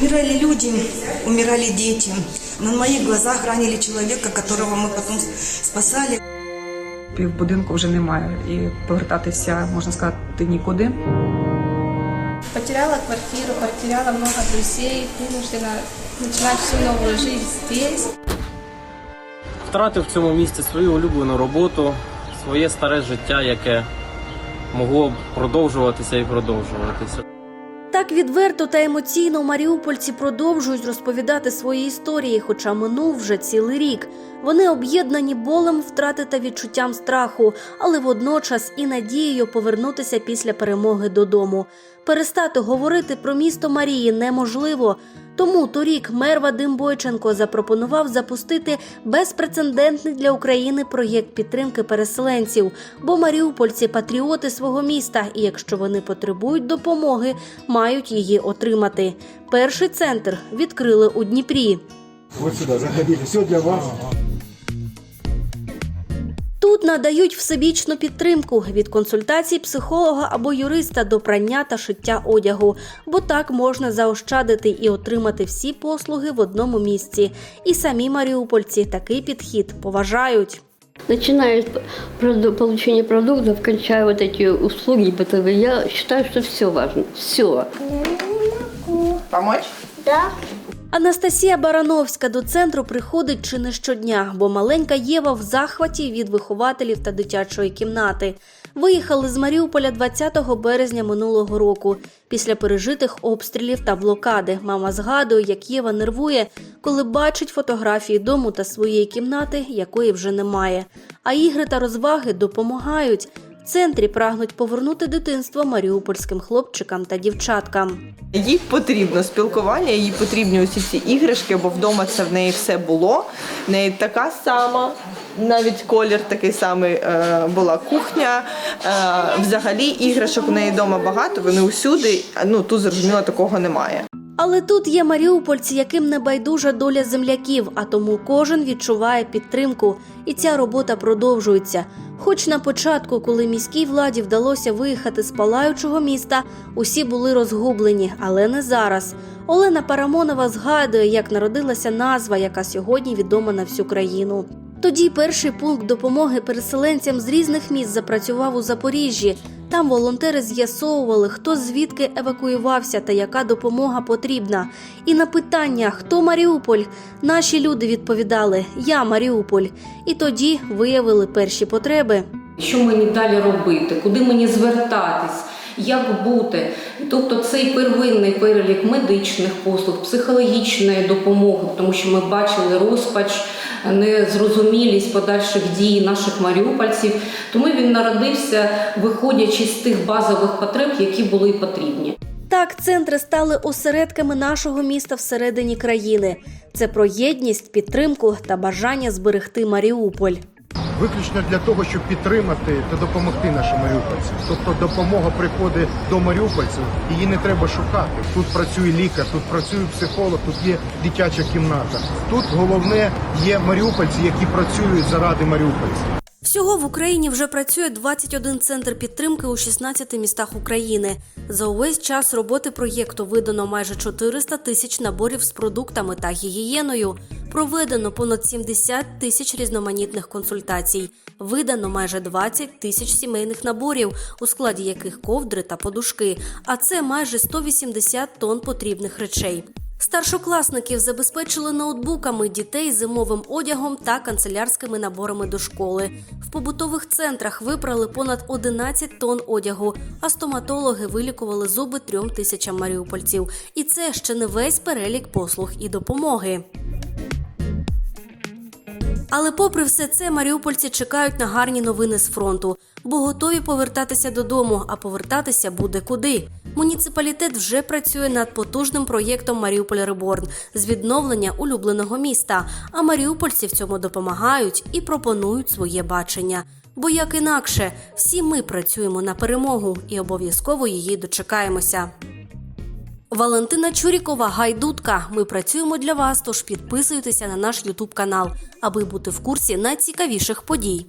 Умирали люди, умирали дети. На моих глазах ранили человека, которого мы потом спасали. Півбудинку вже немає, і повертатися можна сказати нікуди. Потеряла квартиру, потеряла много друзей, вынуждена начинать всю новую жизнь здесь. Втратив в цьому місці свою улюблену роботу, своє старе життя, яке могло б продовжуватися і продовжуватися. Так відверто та емоційно маріупольці продовжують розповідати свої історії, хоча минув вже цілий рік. Вони об'єднані болем втрати та відчуттям страху, але водночас і надією повернутися після перемоги додому. Перестати говорити про місто Марії неможливо. Тому торік мер Вадим Бойченко запропонував запустити безпрецедентний для України проєкт підтримки переселенців, бо маріупольці патріоти свого міста, і якщо вони потребують допомоги, мають її отримати. Перший центр відкрили у Дніпрі. Ось сюди заходіть, все для вас Тут надають всебічну підтримку від консультацій психолога або юриста до прання та шиття одягу, бо так можна заощадити і отримати всі послуги в одному місці. І самі маріупольці такий підхід поважають. Начиная с проду- получения продуктов, кончая вот эти услуги бытовые, я считаю, что все важно. Все. Помочь? Анастасія Барановська до центру приходить чи не щодня, бо маленька Єва в захваті від вихователів та дитячої кімнати. Виїхали з Маріуполя 20 березня минулого року. Після пережитих обстрілів та блокади мама згадує, як Єва нервує, коли бачить фотографії дому та своєї кімнати, якої вже немає. А ігри та розваги допомагають. В центрі прагнуть повернути дитинство маріупольським хлопчикам та дівчаткам. Їй потрібно спілкування, їй потрібні усі ці іграшки, бо вдома це в неї все було. В неї така сама, навіть колір такий самий е, була кухня. Е, взагалі іграшок у неї вдома багато, вони усюди. Ну тут зрозуміло такого немає. Але тут є маріупольці, яким не байдужа доля земляків, а тому кожен відчуває підтримку, і ця робота продовжується. Хоч на початку, коли міській владі вдалося виїхати з палаючого міста, усі були розгублені, але не зараз. Олена Парамонова згадує, як народилася назва, яка сьогодні відома на всю країну. Тоді перший пункт допомоги переселенцям з різних міст запрацював у Запоріжжі. Там волонтери з'ясовували, хто звідки евакуювався та яка допомога потрібна. І на питання, хто Маріуполь, наші люди відповідали Я Маріуполь. І тоді виявили перші потреби. Що мені далі робити, куди мені звертатись, як бути. Тобто цей первинний перелік медичних послуг, психологічної допомоги, тому що ми бачили розпач, незрозумілість подальших дій наших маріупольців. Тому він народився, виходячи з тих базових потреб, які були потрібні. Так, центри стали осередками нашого міста всередині країни. Це про єдність, підтримку та бажання зберегти Маріуполь. Виключно для того, щоб підтримати та допомогти нашим маріупольцям. Тобто допомога приходить до маріупольців, її не треба шукати. Тут працює лікар, тут працює психолог, тут є дитяча кімната. Тут головне є маріупольці, які працюють заради маріупольців. Всього в Україні вже працює 21 центр підтримки у 16 містах України. За увесь час роботи проєкту видано майже 400 тисяч наборів з продуктами та гігієною. Проведено понад 70 тисяч різноманітних консультацій. Видано майже 20 тисяч сімейних наборів, у складі яких ковдри та подушки. А це майже 180 тонн потрібних речей. Старшокласників забезпечили ноутбуками, дітей зимовим одягом та канцелярськими наборами до школи. В побутових центрах випрали понад 11 тонн одягу, а стоматологи вилікували зуби трьом тисячам маріупольців. І це ще не весь перелік послуг і допомоги. Але попри все це, маріупольці чекають на гарні новини з фронту, бо готові повертатися додому, а повертатися буде куди. Муніципалітет вже працює над потужним проєктом Маріуполь Реборн з відновлення улюбленого міста. А маріупольці в цьому допомагають і пропонують своє бачення. Бо як інакше, всі ми працюємо на перемогу і обов'язково її дочекаємося. Валентина Чурікова, Гайдутка. Ми працюємо для вас, тож підписуйтеся на наш Ютуб канал, аби бути в курсі найцікавіших подій.